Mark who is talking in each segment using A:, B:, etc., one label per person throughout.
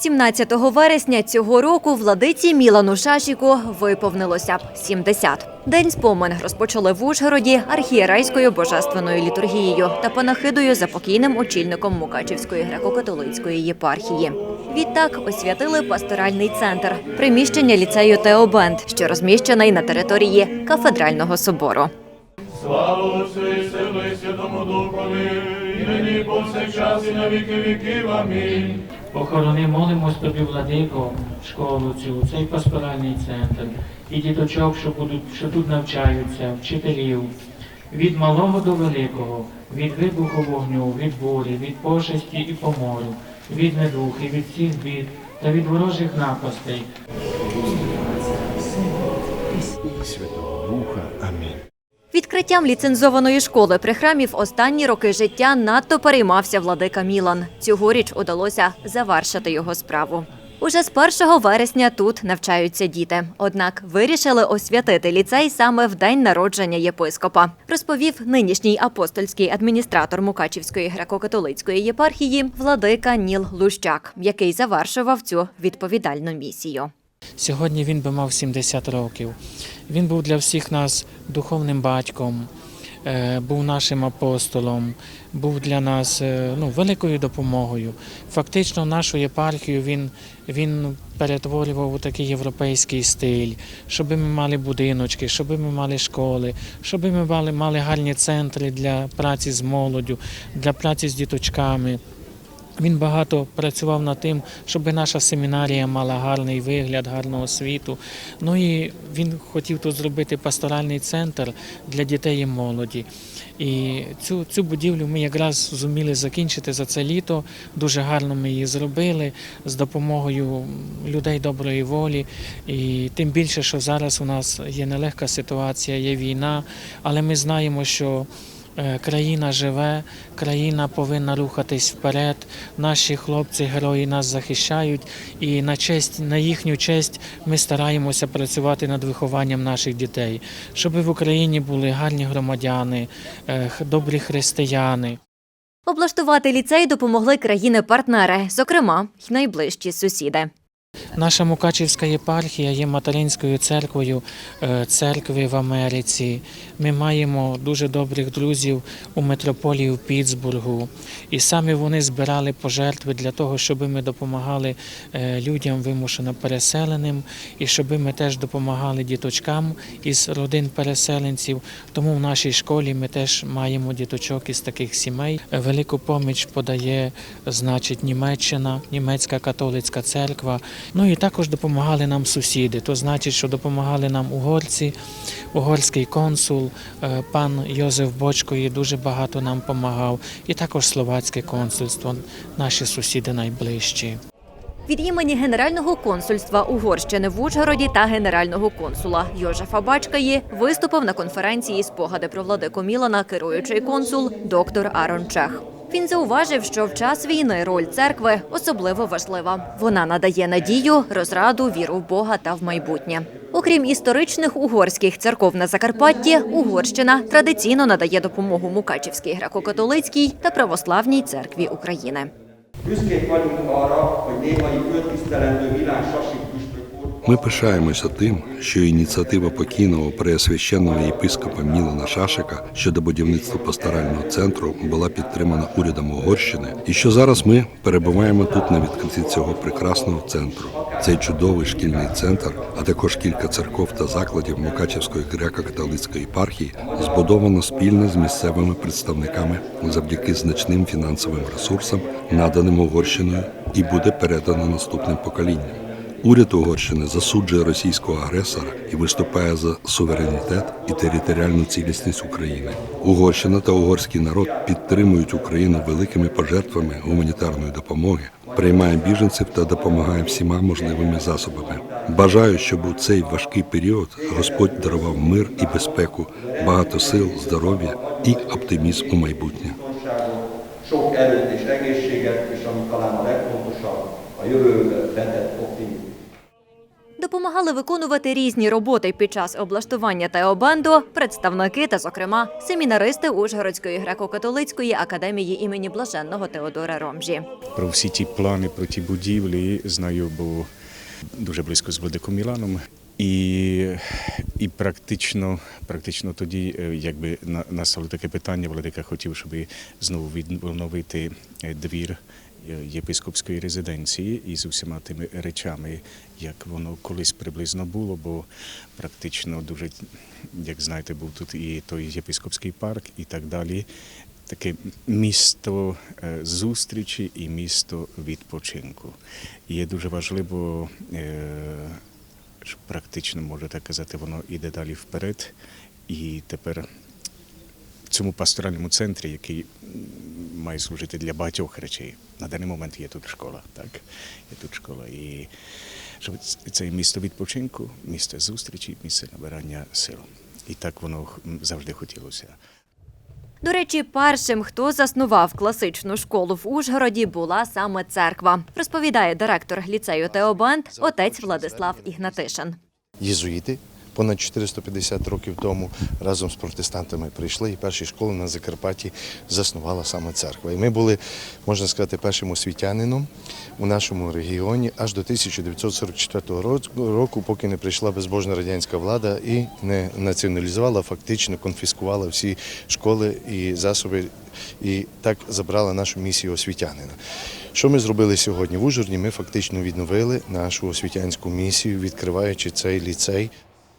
A: 17 вересня цього року владиці Мілану Шашіку виповнилося 70. День спомин розпочали в Ужгороді архієрейською божественною літургією та панахидою за покійним очільником Мукачівської греко-католицької єпархії. Відтак освятили пасторальний центр, приміщення ліцею Теобенд, що розміщений на території кафедрального собору.
B: Слава Святому Духові, і нині повсякчас і на віки віків. Амінь.
C: Похорони, молимось тобі, владико, школу цю, цей пасторальний центр, і діточок, що будуть, що тут навчаються, вчителів, від малого до великого, від вибуху вогню, від бурі, від пошесті і помору, від недух і від всіх бід та від ворожих напастей.
D: Святого.
A: Відкриттям ліцензованої школи при храмі в останні роки життя надто переймався владика Мілан. Цьогоріч удалося завершити його справу. Уже з 1 вересня тут навчаються діти. Однак вирішили освятити ліцей саме в день народження єпископа, розповів нинішній апостольський адміністратор Мукачівської греко-католицької єпархії владика Ніл Лущак, який завершував цю відповідальну місію.
C: Сьогодні він би мав 70 років. Він був для всіх нас духовним батьком, е, був нашим апостолом, був для нас е, ну, великою допомогою. Фактично, нашу єпархію він, він перетворював у такий європейський стиль, щоб ми мали будиночки, щоб ми мали школи, щоб ми мали, мали гарні центри для праці з молоддю, для праці з діточками. Він багато працював над тим, щоб наша семінарія мала гарний вигляд, гарну освіту. Ну і він хотів тут зробити пасторальний центр для дітей і молоді. І цю, цю будівлю ми якраз зуміли закінчити за це літо. Дуже гарно ми її зробили з допомогою людей доброї волі. І тим більше, що зараз у нас є нелегка ситуація, є війна, але ми знаємо, що Країна живе, країна повинна рухатись вперед. Наші хлопці, герої нас захищають, і на честь, на їхню честь ми стараємося працювати над вихованням наших дітей, щоб в Україні були гарні громадяни, е, добрі християни.
A: Облаштувати ліцей допомогли країни-партнери, зокрема й найближчі сусіди.
C: Наша Мукачівська єпархія є материнською церквою е, церкви в Америці. Ми маємо дуже добрих друзів у метрополії в Пітсбургу. І саме вони збирали пожертви для того, щоб ми допомагали е, людям вимушено переселеним, і щоб ми теж допомагали діточкам із родин переселенців. Тому в нашій школі ми теж маємо діточок із таких сімей. Велику поміч подає, значить, Німеччина, німецька католицька церква. Ну і також допомагали нам сусіди. То значить, що допомагали нам угорці, угорський консул, е, пан Йозеф Бочко і дуже багато нам допомагав. І також словацьке консульство, наші сусіди найближчі.
A: Від імені Генерального консульства Угорщини в Ужгороді та генерального консула Йожефа Бачкаї виступив на конференції спогади про владику Мілана керуючий консул доктор Арон Чех. Він зауважив, що в час війни роль церкви особливо важлива. Вона надає надію, розраду, віру в Бога та в майбутнє. Окрім історичних угорських церков на Закарпатті, Угорщина традиційно надає допомогу Мукачівській греко-католицькій та православній церкві України.
E: Büszkék vagyunk arra, hogy némai föltisztelendő
D: Ми пишаємося тим, що ініціатива покійного преосвященного єпископа Мілана Шашика щодо будівництва пасторального центру була підтримана урядом Угорщини, і що зараз ми перебуваємо тут на відкритті цього прекрасного центру. Цей чудовий шкільний центр, а також кілька церков та закладів Мукачівської греко-католицької єпархії збудовано спільно з місцевими представниками завдяки значним фінансовим ресурсам, наданим Угорщиною, і буде передано наступним поколінням. Уряд Угорщини засуджує російського агресора і виступає за суверенітет і територіальну цілісність України. Угорщина та угорський народ підтримують Україну великими пожертвами гуманітарної допомоги, приймає біженців та допомагає всіма можливими засобами. Бажаю, щоб у цей важкий період Господь дарував мир і безпеку, багато сил, здоров'я і оптимізм у майбутнє.
E: sok erőt és egészséget, és ami talán a legfontosabb, a jövőbe vetett optimizmus.
A: Допомагали виконувати різні роботи під час облаштування Теобенду представники та, зокрема, семінаристи Ужгородської греко-католицької академії імені Блаженного Теодора Ромжі.
F: Про всі ті плани, про ті будівлі знаю, бо дуже близько з Владиком Міланом. І, і практично, практично тоді, е, якби на- настало таке питання, Владика хотів, щоб знову відновити е, двір єпископської резиденції із усіма тими речами, як воно колись приблизно було, бо практично дуже, як знаєте, був тут і той єпископський парк, і так далі. Таке місто е, зустрічі і місто відпочинку. І є дуже важливо, е, що практично можна так казати, воно йде далі вперед. І тепер в цьому пасторальному центрі, який має служити для багатьох речей, на даний момент є тут школа. Так? Є тут школа. І щоб це місто відпочинку, місце зустрічі, місце набирання сил. І так воно завжди хотілося.
A: До речі, першим, хто заснував класичну школу в Ужгороді, була саме церква, розповідає директор ліцею Теобанд, отець Владислав Ігнатишин.
G: єзуїти. Понад 450 років тому разом з протестантами прийшли і перші школи на Закарпатті заснувала саме церква. І ми були, можна сказати, першим освітянином у нашому регіоні аж до 1944 року, поки не прийшла безбожна радянська влада і не націоналізувала, фактично конфіскувала всі школи і засоби, і так забрала нашу місію освітянина. Що ми зробили сьогодні? В Ужгороді ми фактично відновили нашу освітянську місію, відкриваючи цей ліцей.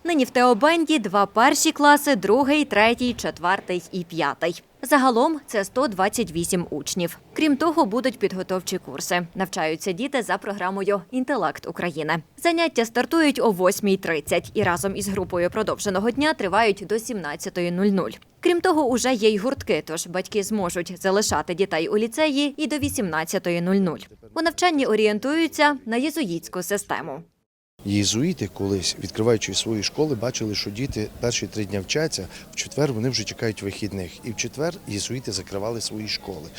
A: Нині в Теобенді два перші класи, другий, третій, четвертий і п'ятий. Загалом це 128 учнів. Крім того, будуть підготовчі курси. Навчаються діти за програмою Інтелект України. Заняття стартують о 8.30 і разом із групою продовженого дня тривають до 17.00. Крім того, уже є й гуртки, тож батьки зможуть залишати дітей у ліцеї і до 18.00. У навчанні орієнтуються на єзуїтську систему.
G: Єзуїти колись, відкриваючи свої школи, бачили, що діти перші три дні вчаться, в четвер вони вже чекають вихідних. І в четвер єзуїти закривали свої школи.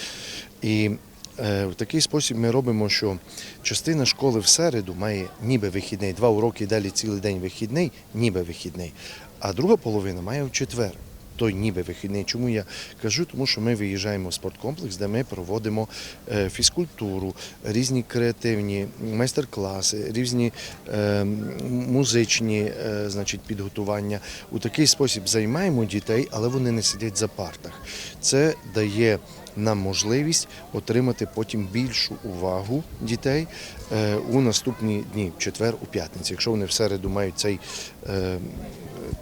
G: І е, в такий спосіб ми робимо, що частина школи в середу має ніби вихідний, два уроки далі цілий день вихідний, ніби вихідний. А друга половина має в четвер. Той ніби вихідний. Чому я кажу? Тому що ми виїжджаємо в спорткомплекс, де ми проводимо е, фізкультуру, різні креативні майстер-класи, різні е, музичні е, значить, підготування. У такий спосіб займаємо дітей, але вони не сидять за партах. Це дає нам можливість отримати потім більшу увагу дітей у наступні дні, в четвер, у п'ятницю. Якщо вони в середу мають цей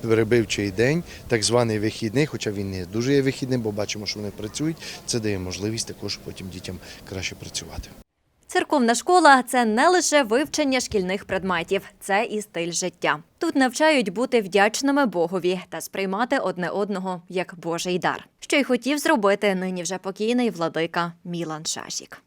G: перебивчий день, так званий вихідний, хоча він не дуже є вихідним, бо бачимо, що вони працюють, це дає можливість також потім дітям краще працювати.
A: Церковна школа це не лише вивчення шкільних предметів, це і стиль життя. Тут навчають бути вдячними Богові та сприймати одне одного як Божий дар, що й хотів зробити нині вже покійний владика Мілан Шашік.